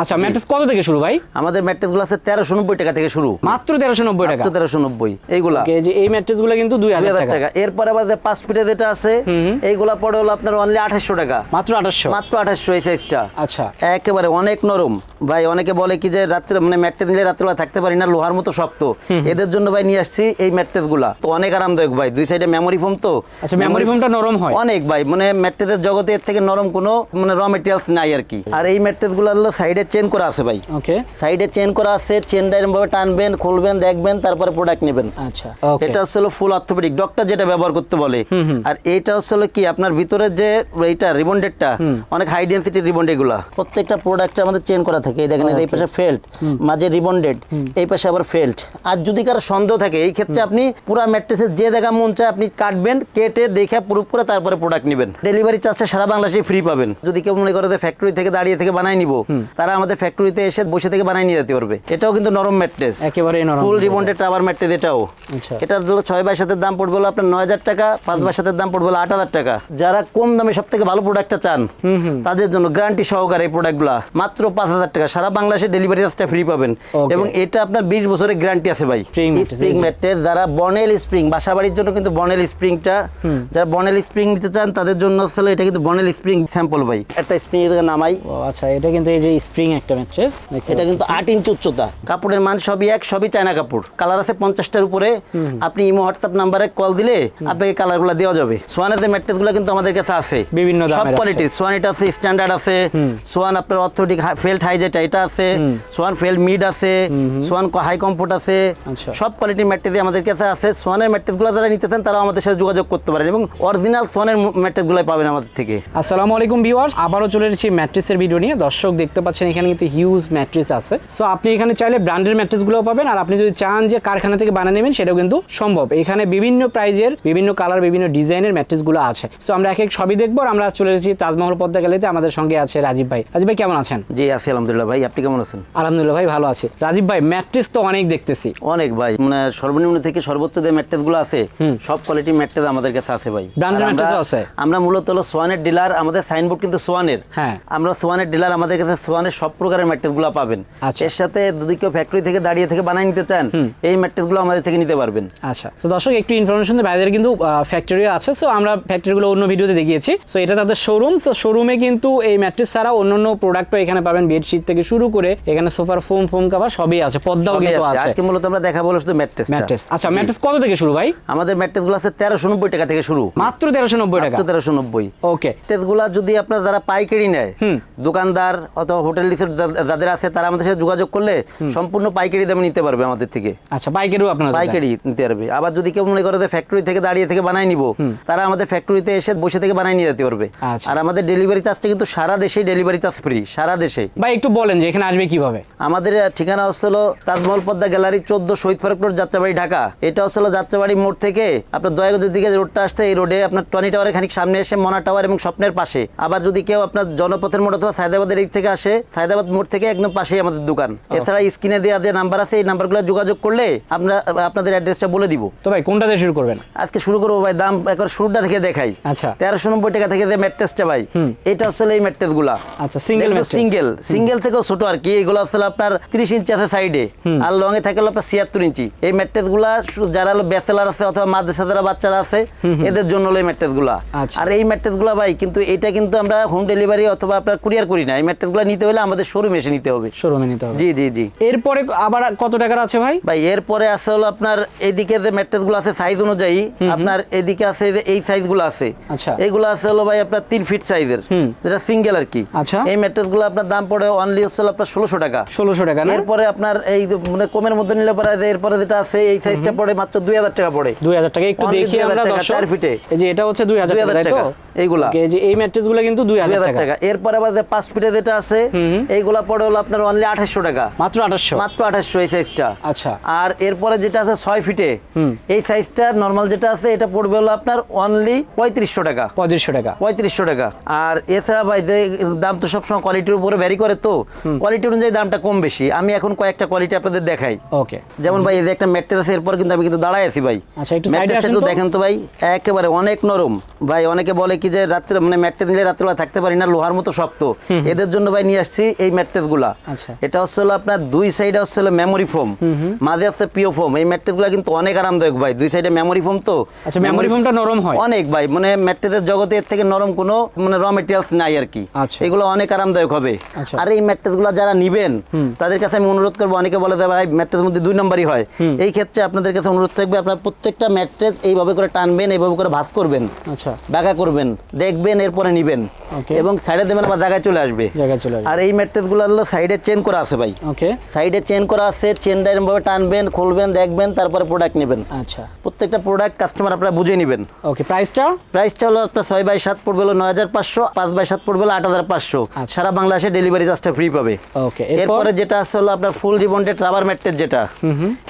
আচ্ছা ম্যাট্রেস কত থেকে শুরু ভাই? আমাদের ম্যাট্রেসগুলো আছে তেরোশো নব্বই টাকা থেকে শুরু। মাত্র তেরোশো নব্বই টাকা? তেরোশো নব্বই এইগুলা। এই ম্যাট্রেসগুলো কিন্তু দুই হাজার টাকা। এরপরে আবার যে পাঁচ ফিটে যেটা আছে এইগুলা পড়ে হলো আপনার অনলি আঠাশশো টাকা। মাত্র আঠাশশো? মাত্র আঠাশশো এই সাইজটা আচ্ছা। একেবারে অনেক নরম। ভাই অনেকে বলে কি যে রাত্রে মানে ম্যাট্রেস নিলে রাত্রেবেলা থাকতে পারি না লোহার মতো শক্ত। এদের জন্য ভাই নিয়ে আসছি এই ম্যাট্রেসগুলা তো অনেক আরামদায়ক ভাই দুই সাইডে মেমোরি ফোম তো। আচ্ছা মেমোরি ফোমটা নরম হয়। অনেক ভাই মানে ম্যাট্রেসের জগতে এর থেকে নরম কোনো মানে র মেটেরিয়ালস নাই আর কি। আর এই ম্যাট্রেসগুলো হলো সাইডে চেন করা আছে ভাই। ওকে সাইডে চেন করা আছে চেনটা এরকমভাবে টানবেন খুলবেন দেখবেন তারপরে প্রোডাক্ট নেবেন। আচ্ছা এটা হচ্ছে ফুল অর্থোপেডিক ডক্টর যেটা ব্যবহার করতে বলে। আর এইটা হচ্ছে হলো কি আপনার ভিতরে যে এইটা রিবন্ডেডটা অনেক হাই ডেন্সিটি রিবন্ড এগুলা। প্রত্যেকটা প্রোডাক্টে আমাদের চেন করা থাকে। এই দেখেন এই এই পাশে ফেল্ট মাঝে রিবন্ডেড এই পাশে আবার ফেল্ট আর যদি কারও সন্দেহ থাকে এই ক্ষেত্রে আপনি পুরো ম্যাট্রেসের যে জায়গা মন চায় আপনি কাটবেন কেটে দেখে প্রুফ করে তারপরে প্রোডাক্ট নেবেন। ডেলিভারি চার্জটা সারা বাংলাদেশে ফ্রি পাবেন। যদি কেউ মনে করে যে ফ্যাক্টরি থেকে দাঁড়িয়ে থেকে বানাই নিব তারা আমাদের ফ্যাক্টরিতে এসে বসে থেকে বানাই নিয়ে যেতে পারবে। এটাও কিন্তু নরম ম্যাট্রেস। একেবারে নরম। ফুল রিবন্ডেড রাবার ম্যাট্রেস এটাও। আচ্ছা। এটার ধরো ছয় বাই সাতের দাম পড়বে হলো আপনার নয় হাজার টাকা পাঁচ বাই সাতের দাম পড়বে হলো আট হাজার টাকা। যারা কম দামে সব থেকে ভালো প্রোডাক্টটা চান তাদের জন্য গ্যারান্টি সহকারে এই প্রোডাক্টগুলা মাত্র পাঁচ হাজার টাকা। সারা বাংলাদেশে ডেলিভারি চার্জটা ফ্রি পাবেন। এবং এটা আপনার বিশ বছরের গ্যারান্টি আছে ভাই। স্প্রিং ম্যাট্রেস যারা বনেল স্প্রিং বাসা বাড়ির জন্য কিন্তু বনেল স্প্রিংটা যারা বনেল স্প্রিং নিতে চান তাদের জন্য আসলে এটা কিন্তু বনেল স্প্রিং স্যাম্পল ভাই। একটা স্প্রিং নামাই। আচ্ছা এটা কিন্তু এই যে স্প্রিং একটা ম্যাট্রেস। এটা কিন্তু আট ইঞ্চ উচ্চতা। কাপড়ের মান সবই এক সবই চায়না কাপড়। কালার আছে পঞ্চাশটার উপরে। আপনি ইমো হোয়াটসঅ্যাপ নাম্বারে কল দিলে আপনাকে কালারগুলো দেওয়া যাবে। সোয়ানের যে ম্যাট্রেসগুলো কিন্তু আমাদের কাছে আছে। বিভিন্ন সব কোয়ালিটি সোয়ান এটা আছে স্ট্যান্ডার্ড আছে। সোয়ান আপনার অর্থোটিক ফেল্ট হাই যেটা এটা আছে। সোয়ান ফেল্ট মিড আছে। সোয়ান হাই কমফোর্ট আছে। আচ্ছা। সব কোয়ালিটির ম্যাট্রেস আমাদের কাছে আছে। সোয়ানের ম্যাট্রেসগুলো যারা নিতে চান তারাও আমাদের সাথে যোগাযোগ করতে পারেন এবং অরিজিনাল সোয়ানের ম্যাট্রেসগুলো পাবেন আমাদের থেকে। আসসালামু আলাইকুম ভিউয়ার্স আবারও চলে এসেছি ম্যাট্রেসের ভিডিও নিয়ে। দর্শক দেখতে পাচ্ছেন এখানে কিন্তু হিউজ ম্যাট্রেস আছে। সো আপনি এখানে চাইলে ব্র্যান্ডের ম্যাট্রেসগুলো পাবেন আর আপনি যদি চান যে কারখানা থেকে বানিয়ে নেবেন সেটাও কিন্তু সম্ভব। এখানে বিভিন্ন প্রাইজের বিভিন্ন কালার বিভিন্ন ডিজাইনের ম্যাট্রেসগুলো আছে। সো আমরা এক এক সবই দেখব আমরা চলে এসেছি তাজমহল পদ্মা গ্যালারিতে। আমাদের সঙ্গে আছে রাজীব ভাই। রাজীব ভাই কেমন আছেন? জি আছি আলহামদুলিল্লাহ ভাই। আপনি কেমন আছেন? আলহামদুলিল্লাহ ভাই ভালো আছি। রাজীব ভাই ম্যাট্রেস তো অনেক দেখতেছি। অনেক ভাই। মানে সর্বনিম্ন থেকে সর্বোচ্চ যে ম্যাট্রেসগুলো আছে সব কোয়ালিটি ম্যাট্রেস আমাদের কাছে আছে ভাই। Branded আর আছে? আমরা মূলত হলো সোয়ানের ডিলার আমাদের সাইনবোর্ড কিন্তু সোয়ানের। হ্যাঁ। আমরা সোয়ানের ডিলার আমাদের কাছে সোয়ানের সব প্রকারের ম্যাট্রেসগুলো পাবেন। আচ্ছা। এর সাথে যদি কেউ ফ্যাক্টরি থেকে দাঁড়িয়ে থেকে বানাই নিতে চান এই ম্যাট্রেসগুলো আমাদের থেকে নিতে পারবেন। আচ্ছা। তো দর্শক একটু ইনফরমেশন বাইরের কিন্তু ফ্যাক্টরি আছে সো আমরা ফ্যাক্টরিগুলো অন্য ভিডিওতে দেখিয়েছি। সো এটা তাদের শোরুম সো শোরুমে কিন্তু এই ম্যাট্রেস ছাড়া অন্যান্য প্রোডাক্টও এখানে পাবেন বেডশিট থেকে শুরু করে এখানে সোফার ফোম ফোম কাভার সবই আছে পদ্মাও কিন্তু আছে। আজকে মূলত আমরা দেখাবো শুধু ম্যাট্রেস ম্যাট্রেস। আচ্ছা ম্যাট্রেস কত থেকে শুরু ভাই? আমাদের ম্যাট্রেসগুলো আছে তেরোশো নব্বই টাকা থেকে শুরু। মাত্র তেরোশো নব্বই টাকা? মাত্র তেরোশো নব্বই। ওকে। গুলা যদি আপনার যারা পাইকারি নেয় দোকানদার অথবা হোটেল রিসোর্ট যাদের আছে তারা আমাদের সাথে যোগাযোগ করলে সম্পূর্ণ পাইকারি দামে নিতে পারবে আমাদের থেকে। আচ্ছা বাইকেরও আপনার পাইকারি নিতে পারবে। আবার যদি কেউ মনে করে যে ফ্যাক্টরি থেকে দাঁড়িয়ে থেকে বানাই নিব তারা আমাদের ফ্যাক্টরিতে এসে বসে থেকে বানাই নিয়ে যেতে পারবে। আচ্ছা। আর আমাদের ডেলিভারি চার্জটা কিন্তু সারা দেশে ডেলিভারি চার্জ ফ্রি সারা দেশে। ভাই একটু বলেন যে এখানে আসবে কীভাবে? আমাদের ঠিকানা হচ্ছিল তাজমহল পদ্মা গ্যালারি চোদ্দ শহীদ ফারুক রোড যাত্রাবাড়ি ঢাকা। এটা হচ্ছিল যাত্রাবাড়ি মোড় থেকে আপনার দয়াগঞ্জের দিকে রোডটা আসছে এই রোডে আপনার টনি টাওয়ারের খানিক সামনে এসে মনা টাওয়ার এবং স্বপ্নের পাশে। আবার যদি কেউ আপনার জনপথের মোড় অথবা সায়দাবাদের দিক থেকে আসে সায়দাবাদ মোড় থেকে একদম পাশেই আমাদের দোকান। এছাড়া স্ক্রিনে দেওয়া যে নাম্বার আছে এই নাম্বারগুলো যোগাযোগ করলে আমরা আপনাদের অ্যাড্রেসটা বলে দিব। তো ভাই কোনটা দিয়ে শুরু করবেন? আজকে শুরু করব ভাই দাম একবার শুরুটা থেকে দেখাই। আচ্ছা। তেরোশো নব্বই টাকা থেকে যে ম্যাট্রেসটা ভাই এটা আসলে এই ম্যাট্রেসগুলা। আচ্ছা সিঙ্গেল সিঙ্গেল সিঙ্গেল থেকেও ছোট আর কি এগুলো আসলে আপনার তিরিশ ইঞ্চি আছে সাইডে আর লং এ থাকে আপনার ছিয়াত্তর ইঞ্চি এই ম্যাট্রেসগুলা যারা হলো ব্যাচেলার আছে অথবা মাদ্রাসা যারা বাচ্চারা আছে এদের জন্য হলো এই ম্যাট্রেসগুলা। আচ্ছা। আর এই ম্যাট্রেসগুলা ভাই কিন্তু এটা কিন্তু আমরা হোম ডেলিভারি অথবা আপনার কুরিয়ার করি না। এই ম্যাট্রেসগুলা নিতে হলে আমাদের শোরুমে এসে নিতে হবে। শোরুমে নিতে হবে। জি জি জি। এরপরে আবার কত টাকার আছে ভাই? ভাই এরপরে আছে হলো আপনার এইদিকে যে ম্যাট্রেসগুলো আছে সাইজ অনুযায়ী আপনার এদিকে আছে যে এই সাইজগুলো আছে। আচ্ছা। এইগুলো আছে হলো ভাই আপনার তিন ফিট সাইজের। যেটা সিঙ্গেল আর কি। আচ্ছা। এই ম্যাট্রেসগুলো আপনার দাম পড়ে অনলি হচ্ছে আপনার ষোলোশো টাকা। ষোলোশো টাকা না? এরপরে আপনার এই মানে কমের মধ্যে নিলে পরে যে এরপরে যেটা আছে এই সাইজটা পড়ে মাত্র দুই হাজার টাকা পড়ে। দুই হাজার টাকা। একটু দেখি আমরা টাকা, দর্শক। চার ফিটে। এই যে এটা হচ্ছে দুই হাজার 2000 টাকা এইগুলা। এই যে এই ম্যাট্রেসগুলো কিন্তু দুই দুই হাজার হাজার টাকা। টাকা। এরপরে আবার যে পাঁচ ফিটে যেটা আছে এইগুলা পড়ে হলো আপনার অনলি আঠাশশো টাকা। মাত্র আঠাশশো? মাত্র আঠাশশো এই সাইজটা আচ্ছা। আর এরপরে যেটা আছে ছয় ফিটে এই সাইজটা নর্মাল যেটা আছে এটা পড়বে হলো আপনার অনলি পঁয়ত্রিশশো টাকা। পঁয়ত্রিশশো টাকা। পঁয়ত্রিশশো টাকা। আর এছাড়া ভাই যে দাম তো সবসময় কোয়ালিটির উপরে ভ্যারি করে তো কোয়ালিটি অনুযায়ী দামটা কম বেশি। আমি এখন কয়েকটা কোয়ালিটি আপনাদের দেখাই। ওকে যেমন ভাই এই যে একটা ম্যাট্রেস আছে এরপর কিন্তু আমি কিন্তু দাঁড়ায় আছি ভাই। আচ্ছা, একটু ম্যাট্রেসটা তো তো। দেখেন তো ভাই একেবারে অনেক নরম। ভাই অনেকে বলে কি যে রাত্রে মানে ম্যাট্রেস নিলে রাত্রেবেলা থাকতে পারি না লোহার মতো শক্ত। এদের জন্য ভাই নিয়ে আসছি এই ম্যাট্রেসগুলা আচ্ছা। এটা হচ্ছে হলো আপনার দুই সাইডে হচ্ছে হলো মেমোরি ফোম মাঝে আছে পিও ফোম এই ম্যাট্রেসগুলা কিন্তু অনেক আরামদায়ক ভাই। দুই সাইডে মেমোরি ফোম তো। আচ্ছা মেমোরি ফোমটা নরম হয়। অনেক ভাই। মানে ম্যাট্রেসের জগতে এর থেকে নরম কোনো মানে র মেটেরিয়ালস নাই আর কি। আচ্ছা। এগুলো অনেক আরামদায়ক হবে। আচ্ছা। আর এই ম্যাট্রেসগুলো যারা নিবেন তাদের কাছে আমি অনুরোধ করব অনেকে বলে যে ভাই ম্যাট্রেস মধ্যে দুই নম্বরই হয়। এই ক্ষেত্রে আপনাদের কাছে অনুরোধ থাকবে আপনার প্রত্যেকটা ম্যাট্রেস এইভাবে করে টানবেন এইভাবে করে ভাঁজ করবেন। আচ্ছা। বাঁকা করবেন দেখবেন এরপরে নিবেন। এবং সাইডে দেবেন আবার জায়গায় চলে আসবে। জায়গায় চলে আসবে। আর এই ম্যাট্রেসগুলো হলো সাইডে চেন করা আছে ভাই। ওকে। সাইডে চেন করা আছে চেনটা এরকমভাবে টানবেন খুলবেন দেখবেন তারপরে প্রোডাক্ট নেবেন। আচ্ছা। প্রত্যেকটা প্রোডাক্ট কাস্টমার আপনারা বুঝে নেবেন। ওকে প্রাইসটা প্রাইসটা হলো আপনার ছয় বাই সাত পড়বে হলো নয় হাজার পাঁচশো পাঁচ বাই সাত পড়বে হলো আট হাজার পাঁচশো। আচ্ছা। সারা বাংলাদেশে ডেলিভারি চার্জটা ফ্রি পাবে। ওকে এরপরে? যেটা আছে হলো আপনার ফুল রিবন্ডেড রাবার ম্যাট্রেস যেটা।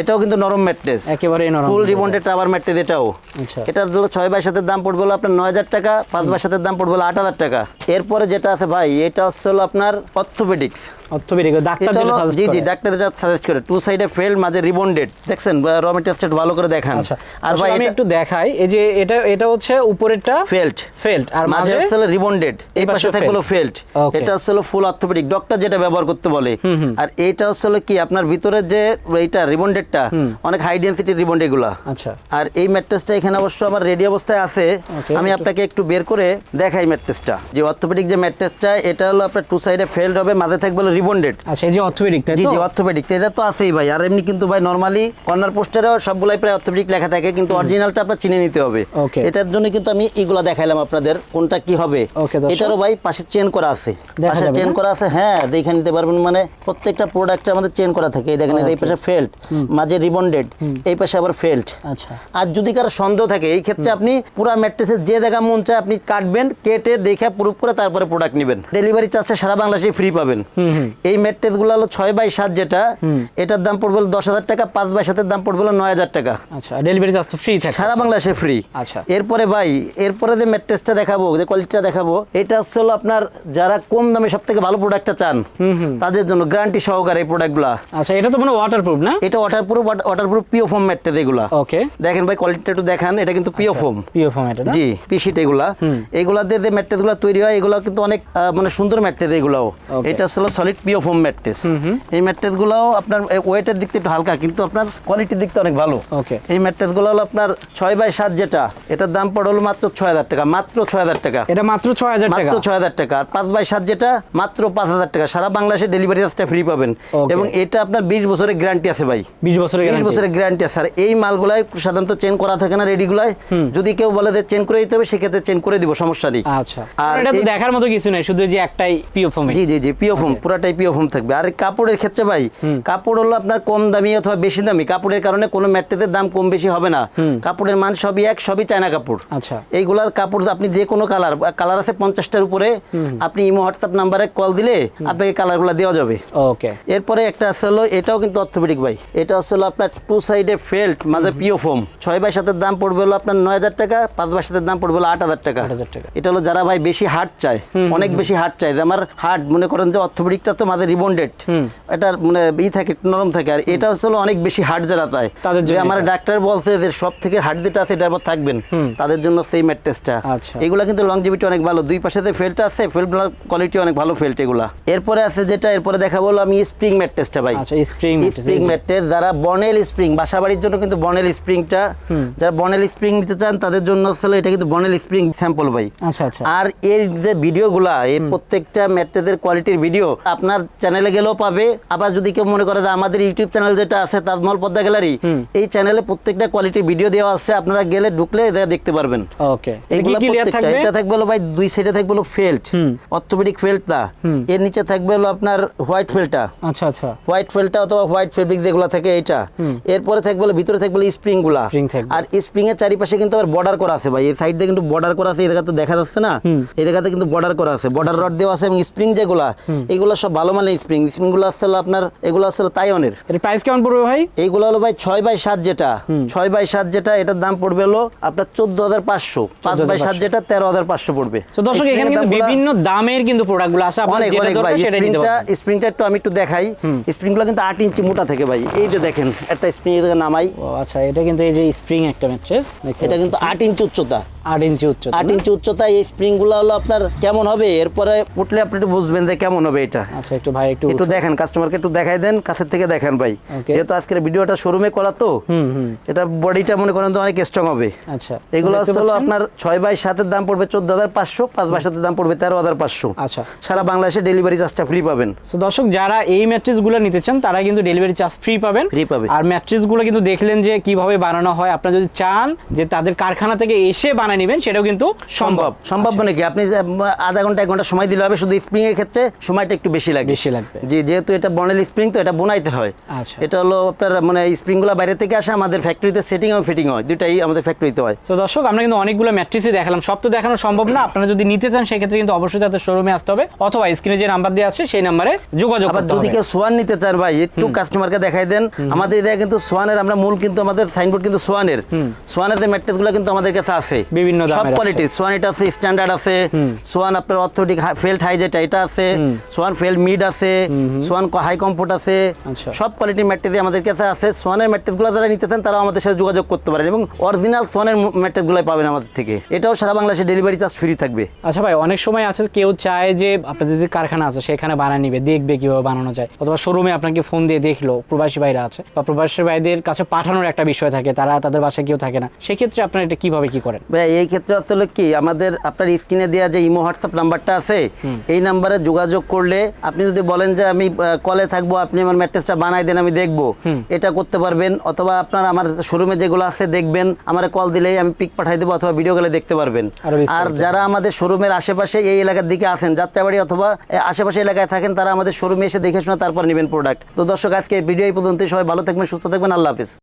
এটাও কিন্তু নরম ম্যাট্রেস। একেবারে নরম ফুল রিবন্ডেড রাবার ম্যাট্রেস এটাও। আচ্ছা। এটার হলো ছয় বাই সাতের দাম পড়বে হলো আপনার নয় হাজার টাকা পাঁচ বাই সাতের দাম পড়বে হলো আট হাজার টাকা। এরপরে যেটা আছে ভাই এটা হচ্ছে হলো আপনার অর্থোপেডিক্স অর্থোপেডিক ডাক্তার এটা যেটা suggest জি জি ডাক্তার যেটা সাজেস্ট করে। টু সাইডে ফেল মাঝে রিবন্ডেড দেখছেন র মেটেরিয়ালসটা ভালো করে দেখান। আর ভাই আমি একটু দেখাই এই যে এটা এটা হচ্ছে উপরেরটা ফেল্ট ফেল্ট আর মাঝে মাঝে রিবন্ডেড এই এই পাশে পাশে ফেল্ট এটা হচ্ছে ফুল অর্থোপেডিক ডক্টর যেটা ব্যবহার করতে বলে। আর এইটা কি আপনার ভিতরে যে এইটা রিবন্ডেডটা অনেক হাই ডেন্সিটি রিবন্ড এগুলা। আচ্ছা। আর এই ম্যাট্রেসটা এখানে অবশ্য আমার রেডি অবস্থায় আছে। আমি আপনাকে একটু বের করে দেখাই ম্যাট্রেসটা যে অর্থোপেডিক যে ম্যাট্রেসটা এটা হলো আপনার টু সাইডে ফেল্ড হবে মাঝে থাকবে রিবন্ডেড। আচ্ছা এই যে অর্থোপেডিক তাই তো? জি অর্থোপেডিক এটা তো আছেই ভাই। আর এমনি কিন্তু ভাই নরমালি কর্নার পোস্টারেও সবগুলাই প্রায় অর্থোপেডিক লেখা থাকে কিন্তু অরিজিনালটা আপনার চিনে নিতে হবে. এটার জন্য কিন্তু আমি এগুলা দেখাইলাম আপনাদের কোনটা কি হবে। এটারও ভাই পাশে চেন করা আছে। পাশে চেন করা আছে হ্যাঁ দেখে নিতে পারবেন। মানে প্রত্যেকটা প্রোডাক্টে আমাদের চেন করা থাকে। এই দেখেন এই এই পাশে ফেল্ট মাঝে রিবন্ডেড এই পাশে আবার ফেল্ট আচ্ছা। আর যদি কারও সন্দেহ থাকে এই ক্ষেত্রে আপনি পুরো ম্যাট্রেসের যে জায়গা মন চায় আপনি কাটবেন কেটে দেখে প্রুফ করে তারপরে প্রোডাক্ট নেবেন। ডেলিভারি চার্জটা সারা বাংলাদেশে ফ্রি পাবেন। এই ম্যাট্রেসগুলো হলো ছয় বাই সাত যেটা এটার দাম পড়বে দশ হাজার টাকা পাঁচ বাই সাতের দাম পড়বে নয় হাজার টাকা। আচ্ছা ডেলিভারি চার্জ তো ফ্রি থাকে। সারা বাংলাদেশে ফ্রি আচ্ছা। এরপরে ভাই এরপরে যে ম্যাট্রেসটা দেখাবো যে কোয়ালিটিটা দেখাবো এটা হচ্ছে হলো আপনার যারা কম দামে সব থেকে ভালো প্রোডাক্টটা চান তাদের জন্য গ্যারান্টি সহকারে এই প্রোডাক্টগুলা আচ্ছা এটা তো মানে ওয়াটারপ্রুফ না? এটা waterproof waterproof PU foam mattress এগুলা। ওকে দেখেন ভাই কোয়ালিটিটা একটু দেখান এটা কিন্তু পিও ফোম পিও ফর্ম এটা না? জি পিসিট এগুলা। এগুলা দিয়ে যে ম্যাট্রেসগুলো তৈরি হয় এগুলো কিন্তু অনেক মানে সুন্দর ম্যাট্রেস এগুলাও. এটা হলো সলিড পিও ফোম ম্যাট্রেস এই ম্যাট্রেস গুলাও আপনার ওয়েটের দিক থেকে একটু হালকা কিন্তু আপনার কোয়ালিটির দিক থেকে অনেক ভালো। ওকে এই ম্যাট্রেসগুলো হলো আপনার ছয় বাই সাত যেটা এটার দাম পড়ে হলো মাত্র ছয় হাজার টাকা মাত্র ছয় হাজার টাকা। এটা মাত্র ছয় হাজার মাত্র ছয় হাজার টাকা আর পাঁচ বাই সাত যেটা মাত্র পাঁচ হাজার টাকা। সারা বাংলাদেশে ডেলিভারি চার্জটা ফ্রি পাবেন। এবং এটা আপনার বিশ বছরের গ্যারান্টি আছে ভাই। বিশ বছরের বিশ বছরের গ্যারান্টি আছে। আর এই মালগুলাই সাধারণত চেন করা থাকে না রেডিগুলাই যদি কেউ বলে যে চেন করে দিতে হবে সেক্ষেত্রে চেন করে দিব সমস্যা নেই। আচ্ছা। আর এটা দেখার মতো কিছু নাই শুধু এই যে একটাই পিও ফর্মে জি জি জি পিও ফোম পুরাটাই পিও ফোম থাকবে। আর কাপড়ের ক্ষেত্রে ভাই কাপড় হলো আপনার কম দামি অথবা বেশি দামি। কাপড়ের কারণে কোনো ম্যাট্রেসের দাম কম বেশি হবে না। কাপড়ের মান সবই এক সবই চায়না কাপড়। আচ্ছা। এইগুলা কাপড় আপনি যে কোনো কালার কালার আছে পঞ্চাশটার উপরে। আপনি ইমো হোয়াটসঅ্যাপ নাম্বারে কল দিলে আপনাকে কালারগুলো দেওয়া যাবে। ওকে। এরপরে একটা আছে হলো এটাও কিন্তু অর্থোপেডিক ভাই। এটা হচ্ছে হলো আপনার টু সাইডে ফেল্ট মাঝে পিও ফোম ছয় বাই সাতের দাম পড়বে হলো আপনার নয় হাজার টাকা পাঁচ বাই সাতের দাম পড়বে হলো আট হাজার টাকা। 8,000 টাকা। এটা হলো যারা ভাই বেশি হার্ট চায় অনেক বেশি হার্ট চায়। যে আমার হার্ট মনে করেন যে অর্থোপেডিকটা তো মাঝে রিবন্ডেড এটা মানে ই থাকে নরম থাকে। আর এটা হচ্ছে অনেক বেশি হার্ট যারা তাদের যে আমার ডাক্তার বলছে যে সব থেকে হার্ট যেটা আছে এটার পর থাকবেন। তাদের জন্য সেই ম্যাট্রেসটা আচ্ছা। এগুলা কিন্তু লংজিভিটি অনেক ভালো। দুই পাশে যে ফেল্ট আছে ফেল্টগুলোর কোয়ালিটি অনেক ভালো ফেল্ট এগুলা। এরপরে আছে যেটা এরপরে দেখা বলো আমি স্প্রিং ম্যাট্রেসটা ভাই। স্প্রিং স্প্রিং ম্যাট্রেস যারা বনেল স্প্রিং বাসা বাড়ির জন্য কিন্তু বনেল স্প্রিংটা যারা বনেল স্প্রিং নিতে চান তাদের জন্য আসলে এটা কিন্তু বনেল স্প্রিং স্যাম্পল ভাই। আচ্ছা আচ্ছা। আর এর যে ভিডিওগুলা এই প্রত্যেকটা ম্যাট্রেসের কোয়ালিটির ভিডিও আপনার চ্যানেলে গেলেও পাবে। আবার যদি কেউ মনে করে যে আমাদের ইউটিউব চ্যানেল যেটা আছে তাজমহল পদ্মা গ্যালারি এই চ্যানেলে প্রত্যেকটা কোয়ালিটির ভিডিও দেওয়া আছে আপনারা গেলে ঢুকলে এটা দেখতে পারবেন। ওকে এইগুলা প্রত্যেকটা এটা থাকবে হলো ভাই দুই সাইডে থাকবে হলো ফেল্ট অর্থোপেডিক ফেল্টটা এর নিচে থাকবে হলো আপনার হোয়াইট ফেল্টটা আচ্ছা আচ্ছা। হোয়াইট ফেলটা অথবা হোয়াইট ফেব্রিক যেগুলো থাকে এইটা। এরপরে থাকবে হলো ভিতরে থাকবে স্প্রিংগুলা। আর স্প্রিং এর চারিপাশে কিন্তু আবার বর্ডার করা আছে ভাই। এই সাইড দিয়ে কিন্তু বর্ডার করা আছে এই দেখা যাচ্ছে না? এই জায়গাতে কিন্তু বর্ডার করা আছে। বর্ডার রড দেওয়া আছে এবং স্প্রিং যেগুলা এগুলো সব ভালো মানের স্প্রিং স্প্রিংগুলো আসলে আপনার এগুলো আসলে তাইওয়ানের। এর প্রাইস কেমন পড়বে ভাই? এইগুলো হলো ভাই ছয় বাই সাত যেটা। ছয় বাই সাত যেটা এটার দাম পড়বে হলো আপনার চোদ্দ হাজার পাঁচশো। পাঁচ বাই সাত যেটা তেরো হাজার পাঁচশো পড়বে। তো দর্শক এখানে কিন্তু বিভিন্ন দামের কিন্তু প্রোডাক্টগুলো আছে অনেক যেটা অনেক ভাই স্প্রিংটা স্প্রিংটা একটু আমি একটু দেখাই। স্প্রিংগুলো কিন্তু আট ইঞ্চি মোটা থাকে ভাই। এই যে দেখেন একটা স্প্রিং এদিকে নামাই। আচ্ছা এটা কিন্তু এই যে স্প্রিং একটা ম্যাট্রেস এটা কিন্তু আট ইঞ্চি উচ্চতা। আট ইঞ্চি উচ্চতা আট ইঞ্চি এই স্প্রিংগুলো হলো আপনার কেমন হবে? এরপরে উঠলে আপনি একটু বুঝবেন যে কেমন হবে এটা। আচ্ছা একটু ভাই একটু একটু দেখেন কাস্টমারকে একটু দেখাই দেন কাছের থেকে দেখেন ভাই। যেহেতু আজকের ভিডিওটা শোরুমে করা তো এটা বডিটা মনে করেন তো অনেক স্ট্রং হবে। আচ্ছা এগুলো হলো আপনার ছয় বাই সাতের দাম পড়বে চোদ্দ হাজার পাঁচশো পাঁচ বাই সাতের দাম পড়বে তেরো হাজার পাঁচশো। আচ্ছা। সারা বাংলাদেশে ডেলিভারি চার্জটা ফ্রি পাবেন। তো দর্শক যারা এই ম্যাট্রেসগুলো নিতে চান তারা কিন্তু ডেলিভারি চার্জ ফ্রি পাবেন। Free পাবে। আর ম্যাট্রেসগুলো কিন্তু দেখলেন যে কীভাবে বানানো হয়। আপনারা যদি চান যে তাদের কারখানা থেকে এসে বানিয়ে নেবেন সেটাও কিন্তু সম্ভব। সম্ভব। মানে কি? আপনি আধা ঘণ্টা এক ঘণ্টা সময় দিলে হবে শুধু স্প্রিং এর ক্ষেত্রে সময়টা একটু বেশি লাগে। বেশি লাগবে। জি যেহেতু এটা বনেল স্প্রিং তো এটা বোনাইতে হয়। আচ্ছা। এটা হলো আপনার মানে স্প্রিংগুলো বাইরে থেকে আসে আমাদের ফ্যাক্টরিতে সেটিং এবং ফিটিং হয়। দুটাই আমাদের ফ্যাক্টরিতে হয়। তো দর্শক আমরা কিন্তু অনেকগুলো ম্যাট্রিক্সই দেখালাম। সব তো দেখানো সম্ভব না। আপনারা যদি নিতে চান সেক্ষেত্রে কিন্তু অবশ্যই তাদের শোরুমে আসতে হবে। অথবা স্ক্রিনে যে নাম্বার দেওয়া আছে সেই নাম্বারে যোগাযোগ আবার করতে যদি কেউ সোয়ান নিতে চান ভাই একটু কাস্টমারকে দেখাই দেন। আমাদের এদিকে কিন্তু সোয়ানের আমরা মূল কিন্তু আমাদের সাইনবোর্ড কিন্তু সোয়ানের। সোয়ানের যে ম্যাট্রেসগুলো কিন্তু আমাদের কাছে আছে। বিভিন্ন সব। কোয়ালিটি সোয়ান এটা আছে স্ট্যান্ডার্ড আছে। সোয়ান আপনার অর্থোটিক ফেল্ট হাই যেটা এটা আছে। সোয়ান ফেল্ট মিড আছে। সোয়ান হাই কমফোর্ট আছে। আচ্ছা। সব কোয়ালিটির ম্যাট্রেস আমাদের কাছে আছে। সোয়ানের ম্যাট্রেসগুলো যারা নিতে চান তারা আমাদের সাথে যোগাযোগ করতে পারেন এবং অরিজিনাল সোয়ানের ম্যাট্রেসগুলো পাবেন আমাদের থেকে। এটাও সারা বাংলাদেশে ডেলিভারি চার্জ ফ্রি থাকবে। আচ্ছা ভাই অনেক সময় আছে কেউ চায় যে আপনাদের যদি কারখানা আছে সেখানে বানায় নিবে দেখবে কীভাবে বানানো যায়। অথবা শোরুমে আপনাকে ফোন দিয়ে দেখল প্রবাসী ভাইরা আছে বা প্রবাসী ভাইদের কাছে পাঠানোর একটা বিষয় থাকে তারা তাদের বাসায় কেউ থাকে না। সেক্ষেত্রে আপনারা এটা কীভাবে কি করেন? ভাই এই ক্ষেত্রে আসলে কি? আমাদের আপনার স্ক্রিনে দেওয়া যে ইমো হোয়াটসঅ্যাপ নাম্বারটা আছে এই নাম্বারে যোগাযোগ করলে আপনি যদি বলেন যে আমি কলে থাকব আপনি আমার ম্যাট্রেসটা বানাই দেন আমি দেখব। এটা করতে পারবেন অথবা আপনার আমার শোরুমে যেগুলো আছে দেখবেন আমার কল দিলেই আমি পিক পাঠাই দেবো অথবা ভিডিও গেলে দেখতে পারবেন। আর যারা আমাদের শোরুমের আশেপাশে এই এলাকার দিকে আছেন যাত্রাবাড়ি অথবা আশেপাশে এলাকায় থাকেন তারা আমাদের শোরুমে এসে দেখে শুনে তারপর নেবেন প্রোডাক্ট তো দর্শক আজকে ভিডিও এই পর্যন্ত সবাই ভালো থাকবেন সুস্থ থাকবেন। আল্লাহ হাফিজ।